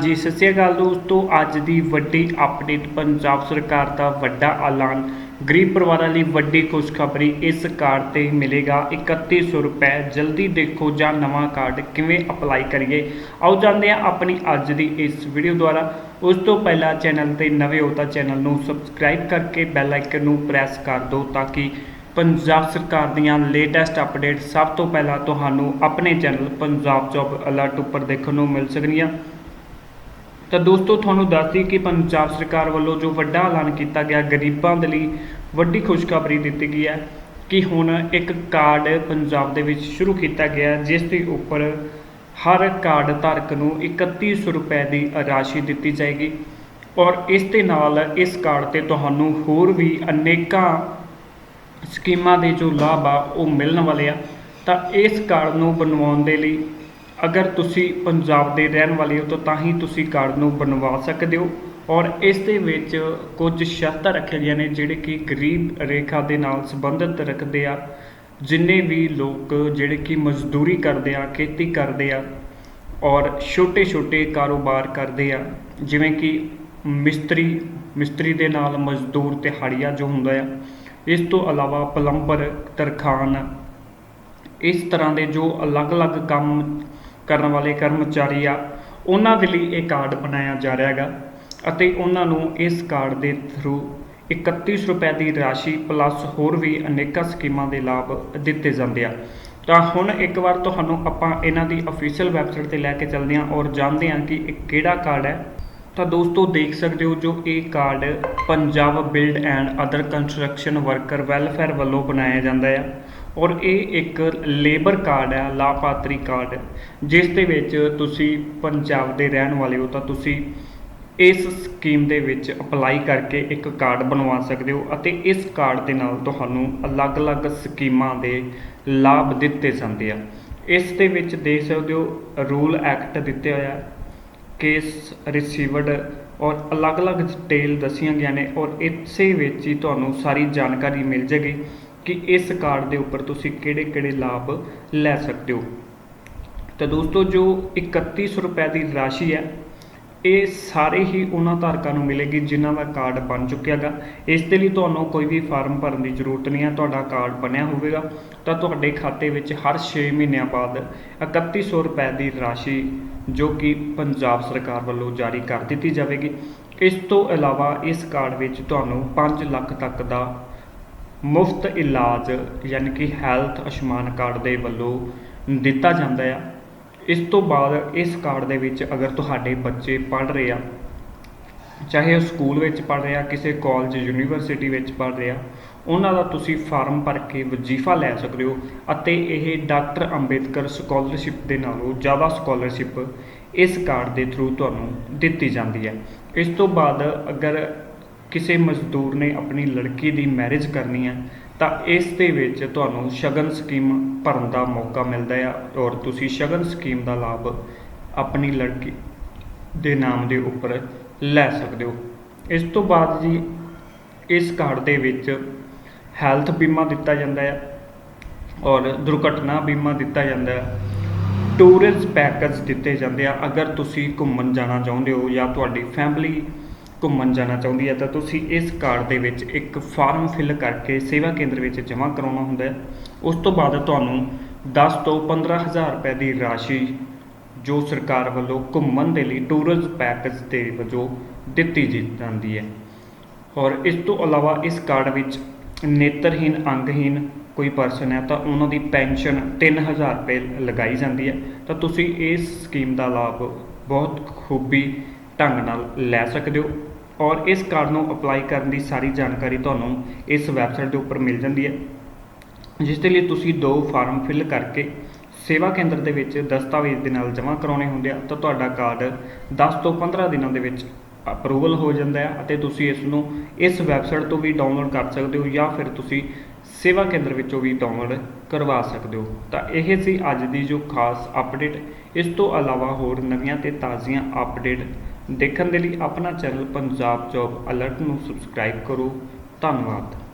ਜੀ ਸਤਿ ਸ਼੍ਰੀ ਅਕਾਲ ਦੋਸਤੋ। ਅੱਜ ਦੀ ਵੱਡੀ ਅਪਡੇਟ ਪੰਜਾਬ ਸਰਕਾਰ ਦਾ ਵੱਡਾ ਐਲਾਨ। ਗਰੀਬ ਪਰਿਵਾਰਾਂ ਲਈ ਵੱਡੀ ਖੁਸ਼ਖਬਰੀ ਇਸ ਕਾਰਡ ਤੇ ਮਿਲੇਗਾ। 3100 ਰੁਪਏ। ਜਲਦੀ ਦੇਖੋ ਜਾਂ ਨਵਾਂ ਕਾਰਡ ਕਿਵੇਂ ਅਪਲਾਈ ਕਰੀਏ। ਆਓ ਜਾਂਦੇ ਹਾਂ ਆਪਣੀ ਅੱਜ ਦੀ ਇਸ ਵੀਡੀਓ ਦੁਆਰਾ। ਉਸ ਤੋਂ ਪਹਿਲਾਂ ਚੈਨਲ ਤੇ ਨਵੇਂ ਹੋ ਤਾਂ ਚੈਨਲ ਨੂੰ ਸਬਸਕ੍ਰਾਈਬ ਕਰਕੇ ਬੈਲ ਆਈਕਨ ਨੂੰ ਪ੍ਰੈਸ ਕਰ ਦਿਓ ਤਾਂ ਕਿ ਪੰਜਾਬ ਸਰਕਾਰ ਦੀਆਂ ਲੇਟੈਸਟ ਅਪਡੇਟ ਸਭ ਤੋਂ ਪਹਿਲਾਂ ਤੁਹਾਨੂੰ ਆਪਣੇ ਚੈਨਲ ਪੰਜਾਬ ਜੌਬ ਅਲਰਟ ਉੱਪਰ ਦੇਖਣ ਨੂੰ ਮਿਲ ਸਕਣਗੀਆਂ ਤਾਂ ਦੋਸਤੋ, ਤੁਹਾਨੂੰ ਦੱਸ ਦਈਏ ਕਿ ਪੰਜਾਬ ਸਰਕਾਰ ਵੱਲੋਂ ਜੋ ਵੱਡਾ ਐਲਾਨ ਕੀਤਾ ਗਿਆ, ਗਰੀਬਾਂ ਦੇ ਲਈ ਵੱਡੀ ਖੁਸ਼ਖਬਰੀ ਦਿੱਤੀ ਗਈ ਹੈ ਕਿ ਹੁਣ ਇੱਕ ਕਾਰਡ ਪੰਜਾਬ ਦੇ ਵਿੱਚ ਸ਼ੁਰੂ ਕੀਤਾ ਗਿਆ ਜਿਸ ਦੇ ਉੱਪਰ ਹਰ ਕਾਰਡ ਧਾਰਕ ਨੂੰ 3100 ਰੁਪਏ ਦੀ ਰਾਸ਼ੀ ਦਿੱਤੀ ਜਾਏਗੀ ਔਰ ਇਸ ਦੇ ਨਾਲ ਇਸ ਕਾਰਡ ਤੇ ਤੁਹਾਨੂੰ ਹੋਰ ਵੀ ਅਨੇਕਾਂ ਸਕੀਮਾਂ ਦੇ ਜੋ ਲਾਭ ਆ, ਉਹ ਮਿਲਣ ਵਾਲੇ ਆ। ਤਾਂ ਇਸ ਕਾਰਡ ਨੂੰ ਬਣਵਾਉਣ ਦੇ ਲਈ ਅਗਰ ਤੁਸੀਂ ਪੰਜਾਬ ਦੇ ਰਹਿਣ ਵਾਲੇ ਹੋ, ਤਾਂ ਤਾਂ ਹੀ ਤੁਸੀਂ ਕਾਰਡ ਨੂੰ ਬਣਵਾ ਸਕਦੇ ਹੋ। ਔਰ ਇਸ ਦੇ ਵਿੱਚ ਕੁਝ ਸ਼ਰਤਾਂ ਰੱਖੀਆਂ ਗਈਆਂ ਨੇ, ਜਿਹੜੇ ਕਿ ਗਰੀਬ ਰੇਖਾ ਦੇ ਨਾਲ ਸੰਬੰਧਿਤ ਰੱਖਦੇ ਆ, ਜਿੰਨੇ ਵੀ ਲੋਕ ਜਿਹੜੇ ਕਿ ਮਜ਼ਦੂਰੀ ਕਰਦੇ ਆ, ਖੇਤੀ ਕਰਦੇ ਆ, ਔਰ ਛੋਟੇ-ਛੋਟੇ ਕਾਰੋਬਾਰ ਕਰਦੇ ਆ, ਜਿਵੇਂ ਕਿ ਮਿਸਤਰੀ ਮਿਸਤਰੀ ਦੇ ਨਾਲ ਮਜ਼ਦੂਰ ਦਿਹਾੜੀਆ ਜੋ ਹੁੰਦਾ ਆ, ਇਸ ਤੋਂ ਇਲਾਵਾ ਪਲੰਬਰ, ਤਰਖਾਨ, ਇਸ ਤਰ੍ਹਾਂ ਦੇ ਜੋ ਅਲੱਗ-ਅਲੱਗ ਕੰਮ ਕਰਨ ਵਾਲੇ ਕਰਮਚਾਰੀ ਆ, ਉਹਨਾਂ ਦੇ ਲਈ ਇਹ ਕਾਰਡ ਬਣਾਇਆ ਜਾ ਰਿਹਾ ਹੈਗਾ ਅਤੇ ਉਹਨਾਂ ਨੂੰ ਇਸ ਕਾਰਡ ਦੇ ਥਰੂ 31 ਰੁਪਏ ਦੀ ਰਾਸ਼ੀ ਪਲੱਸ ਹੋਰ ਵੀ ਅਨੇਕਾਂ ਸਕੀਮਾਂ ਦੇ ਲਾਭ ਦਿੱਤੇ ਜਾਂਦੇ ਆ। ਤਾਂ ਹੁਣ ਇੱਕ ਵਾਰ ਤੁਹਾਨੂੰ ਆਪਾਂ ਇਹਨਾਂ ਦੀ ਅਫੀਸ਼ੀਅਲ ਵੈਬਸਾਈਟ ਤੇ ਲੈ ਕੇ ਚੱਲਦੇ ਹਾਂ ਔਰ ਜਾਣਦੇ ਹਾਂ ਕਿ ਇਹ ਕਿਹੜਾ ਕਾਰਡ ਹੈ। ਤਾਂ ਦੋਸਤੋ ਦੇਖ ਸਕਦੇ ਹੋ ਜੋ ਇਹ card Punjab build and other construction worker welfare ਵੱਲੋਂ ਬਣਾਇਆ ਜਾਂਦਾ ਹੈ ਔਰ ਇਹ ਇੱਕ ਲੇਬਰ ਕਾਰਡ ਹੈ, ਲਾਭਪਾਤਰੀ ਕਾਰਡ। ਜਿਸ ਦੇ ਵਿੱਚ ਤੁਸੀਂ ਪੰਜਾਬ ਦੇ ਰਹਿਣ ਵਾਲੇ ਹੋ ਤਾਂ ਤੁਸੀਂ ਇਸ ਸਕੀਮ ਦੇ ਵਿੱਚ ਅਪਲਾਈ ਕਰਕੇ ਇੱਕ ਕਾਰਡ ਬਣਵਾ ਸਕਦੇ ਹੋ ਅਤੇ ਇਸ ਕਾਰਡ ਦੇ ਨਾਲ ਤੁਹਾਨੂੰ ਅਲੱਗ-ਅਲੱਗ ਸਕੀਮਾਂ ਦੇ ਲਾਭ ਦਿੱਤੇ ਜਾਂਦੇ ਆ। ਇਸ ਦੇ ਵਿੱਚ ਦੇਖ ਸਕਦੇ ਹੋ, ਰੂਲ ਐਕਟ ਦਿੱਤੇ ਹੋਇਆ ਕੇਸ ਰਿਸੀਵਡ ਔਰ ਅਲੱਗ-ਅਲੱਗ ਡਿਟੇਲ ਦੱਸੀਆਂ ਗਈਆਂ ਨੇ ਔਰ ਇਸੇ ਵਿੱਚ ਹੀ ਤੁਹਾਨੂੰ ਸਾਰੀ ਜਾਣਕਾਰੀ ਮਿਲ ਜੇਗੀ ਕਿ ਇਸ ਕਾਰਡ ਦੇ ਉੱਪਰ ਤੁਸੀਂ ਕਿਹੜੇ-ਕਿਹੜੇ ਲਾਭ ਲੈ ਸਕਦੇ ਹੋ। ਤਾਂ ਦੋਸਤੋ, ਜੋ 3100 ਰੁਪਏ ਦੀ ਰਾਸ਼ੀ ਹੈ, ਇਹ ਸਾਰੇ ਹੀ ਉਹਨਾਂ ਧਾਰਕਾਂ ਨੂੰ ਮਿਲੇਗੀ ਜਿਨ੍ਹਾਂ ਦਾ ਕਾਰਡ ਬਣ ਚੁੱਕਿਆ ਗਾ ਇਸ ਦੇ ਲਈ ਤੁਹਾਨੂੰ ਕੋਈ ਵੀ ਫਾਰਮ ਭਰਨ ਦੀ ਜ਼ਰੂਰਤ ਨਹੀਂ ਹੈ, ਤੁਹਾਡਾ ਕਾਰਡ ਬਣਿਆ ਹੋਵੇਗਾ। ਤਾਂ ਤੁਹਾਡੇ ਖਾਤੇ ਵਿੱਚ ਹਰ 6 ਮਹੀਨਿਆਂ ਬਾਅਦ 3100 ਰੁਪਏ ਦੀ ਰਾਸ਼ੀ, ਜੋ ਕਿ ਪੰਜਾਬ ਸਰਕਾਰ ਵੱਲੋਂ ਜਾਰੀ ਕਰ ਦਿੱਤੀ ਜਾਵੇਗੀ। ਇਸ ਤੋਂ ਇਲਾਵਾ ਇਸ ਕਾਰਡ ਵਿੱਚ ਤੁਹਾਨੂੰ 5 ਲੱਖ ਤੱਕ ਦਾ ਮੁਫਤ ਇਲਾਜ ਯਾਨੀ ਕਿ ਹੈਲਥ ਆਯੁਸ਼ਮਾਨ ਕਾਰਡ ਦੇ ਵੱਲੋਂ ਦਿੱਤਾ ਜਾਂਦਾ ਆ। ਇਸ ਤੋਂ ਬਾਅਦ ਇਸ ਕਾਰਡ ਦੇ ਵਿੱਚ ਅਗਰ ਤੁਹਾਡੇ ਬੱਚੇ ਪੜ੍ਹ ਰਹੇ ਆ, ਚਾਹੇ ਉਹ ਸਕੂਲ ਵਿੱਚ ਪੜ੍ਹ ਰਿਹਾ ਕਿਸੇ ਕਾਲਜ ਯੂਨੀਵਰਸਿਟੀ ਵਿੱਚ ਪੜ੍ਹ ਰਿਹਾ ਉਹਨਾਂ ਦਾ ਤੁਸੀਂ ਫਾਰਮ ਭਰ ਕੇ ਵਜ਼ੀਫਾ ਲੈ ਸਕਦੇ ਹੋ ਅਤੇ ਇਹ ਡਾਕਟਰ ਅੰਬੇਦਕਰ ਸਕਾਲਰਸ਼ਿਪ ਦੇ ਨਾਲੋਂ ਜ਼ਿਆਦਾ ਸਕਾਲਰਸ਼ਿਪ ਇਸ ਕਾਰਡ ਦੇ ਥਰੂ ਤੁਹਾਨੂੰ ਦਿੱਤੀ ਜਾਂਦੀ ਹੈ। ਇਸ ਤੋਂ ਬਾਅਦ ਅਗਰ ਕਿਸੇ ਮਜ਼ਦੂਰ ਨੇ ਆਪਣੀ ਲੜਕੀ ਦੀ ਮੈਰਿਜ ਕਰਨੀ ਹੈ, ਤਾਂ ਇਸ ਦੇ ਵਿੱਚ ਤੁਹਾਨੂੰ ਸ਼ਗਨ ਸਕੀਮ ਭਰਨ ਦਾ ਮੌਕਾ ਮਿਲਦਾ ਹੈ ਔਰ ਤੁਸੀਂ ਸ਼ਗਨ ਸਕੀਮ ਦਾ ਲਾਭ ਆਪਣੀ ਲੜਕੀ ਦੇ ਨਾਮ ਦੇ ਉੱਪਰ ਲੈ ਸਕਦੇ ਹੋ। ਇਸ ਤੋਂ ਬਾਅਦ ਜੀ, ਇਸ ਕਾਰਡ ਦੇ ਵਿੱਚ ਹੈਲਥ ਬੀਮਾ ਦਿੱਤਾ ਜਾਂਦਾ ਹੈ ਔਰ ਦੁਰਘਟਨਾ ਬੀਮਾ ਦਿੱਤਾ ਜਾਂਦਾ ਹੈ ਟੂਰਿਸਟ ਪੈਕੇਜ ਦਿੱਤੇ ਜਾਂਦੇ ਆ। ਅਗਰ ਤੁਸੀਂ ਘੁੰਮਣ ਜਾਣਾ ਚਾਹੁੰਦੇ ਹੋ ਜਾਂ ਤੁਹਾਡੀ ਫੈਮਿਲੀ ਘੁੰਮਣ ਜਾਣਾ ਚਾਹੁੰਦੀ ਹੈ, ਤਾਂ ਤੁਸੀਂ ਇਸ ਕਾਰਡ ਦੇ ਵਿੱਚ ਇੱਕ ਫਾਰਮ ਫਿਲ ਕਰਕੇ ਸੇਵਾ ਕੇਂਦਰ ਵਿੱਚ ਜਮ੍ਹਾਂ ਕਰਾਉਣਾ ਹੁੰਦਾ ਹੈ। ਉਸ ਤੋਂ ਬਾਅਦ ਤੁਹਾਨੂੰ 10 ਤੋਂ 15000 ਰੁਪਏ ਦੀ ਰਾਸ਼ੀ ਜੋ ਸਰਕਾਰ ਵੱਲੋਂ ਘੁੰਮਣ ਦੇ ਲਈ ਟੂਰਿਸਟ ਪੈਕੇਜ ਦੇ ਵਜੋਂ ਦਿੱਤੀ ਜਾਂਦੀ ਹੈ। ਔਰ ਇਸ ਤੋਂ ਇਲਾਵਾ ਇਸ ਕਾਰਡ ਵਿੱਚ ਨੇਤਰਹੀਨ ਅੰਗਹੀਨ ਕੋਈ ਪਰਸਨ ਹੈ, ਤਾਂ ਉਹਨਾਂ ਦੀ ਪੈਨਸ਼ਨ 3000 ਰੁਪਏ ਲਗਾਈ ਜਾਂਦੀ ਹੈ। ਤਾਂ ਤੁਸੀਂ ਇਸ ਸਕੀਮ ਦਾ ਲਾਭ ਬਹੁਤ ਖੂਬੀ ਢੰਗ ਨਾਲ ਲੈ ਸਕਦੇ ਹੋ। ਔਰ ਇਸ ਕਾਰਡ ਨੂੰ ਅਪਲਾਈ ਕਰਨ ਦੀ ਸਾਰੀ ਜਾਣਕਾਰੀ ਤੁਹਾਨੂੰ ਇਸ ਵੈਬਸਾਈਟ ਦੇ ਉੱਪਰ ਮਿਲ ਜਾਂਦੀ ਹੈ। ਜਿਸ ਦੇ ਲਈ ਤੁਸੀਂ ਦੋ ਫਾਰਮ ਫਿਲ ਕਰਕੇ ਸੇਵਾ ਕੇਂਦਰ ਦੇ ਵਿੱਚ ਦਸਤਾਵੇਜ਼ ਦੇ ਨਾਲ ਜਮ੍ਹਾਂ ਕਰਾਉਣੇ ਹੁੰਦੇ ਆ, ਤਾਂ ਤੁਹਾਡਾ ਕਾਰਡ 10 ਤੋਂ 15 ਦਿਨਾਂ ਦੇ ਵਿੱਚ ਅਪਰੂਵਲ ਹੋ ਜਾਂਦਾ ਹੈ ਅਤੇ ਤੁਸੀਂ ਇਸ ਨੂੰ ਇਸ ਵੈਬਸਾਈਟ ਤੋਂ ਵੀ ਡਾਊਨਲੋਡ ਕਰ ਸਕਦੇ ਹੋ ਜਾਂ ਫਿਰ ਤੁਸੀਂ ਸੇਵਾ ਕੇਂਦਰ ਵਿੱਚੋਂ ਵੀ ਡਾਊਨਲੋਡ ਕਰਵਾ ਸਕਦੇ ਹੋ। ਤਾਂ ਇਹ ਸੀ ਅੱਜ ਦੀ ਜੋ ਖਾਸ ਅਪਡੇਟ ਇਸ ਤੋਂ ਇਲਾਵਾ ਹੋਰ ਨਵੀਆਂ ਤੇ ਤਾਜ਼ੀਆਂ ਅਪਡੇਟ ਦੇਖਣ ਦੇ ਲਈ ਆਪਣਾ ਚੈਨਲ ਪੰਜਾਬ ਜੌਬ ਅਲਰਟ ਨੂੰ ਸਬਸਕ੍ਰਾਈਬ ਕਰੋ। ਧੰਨਵਾਦ।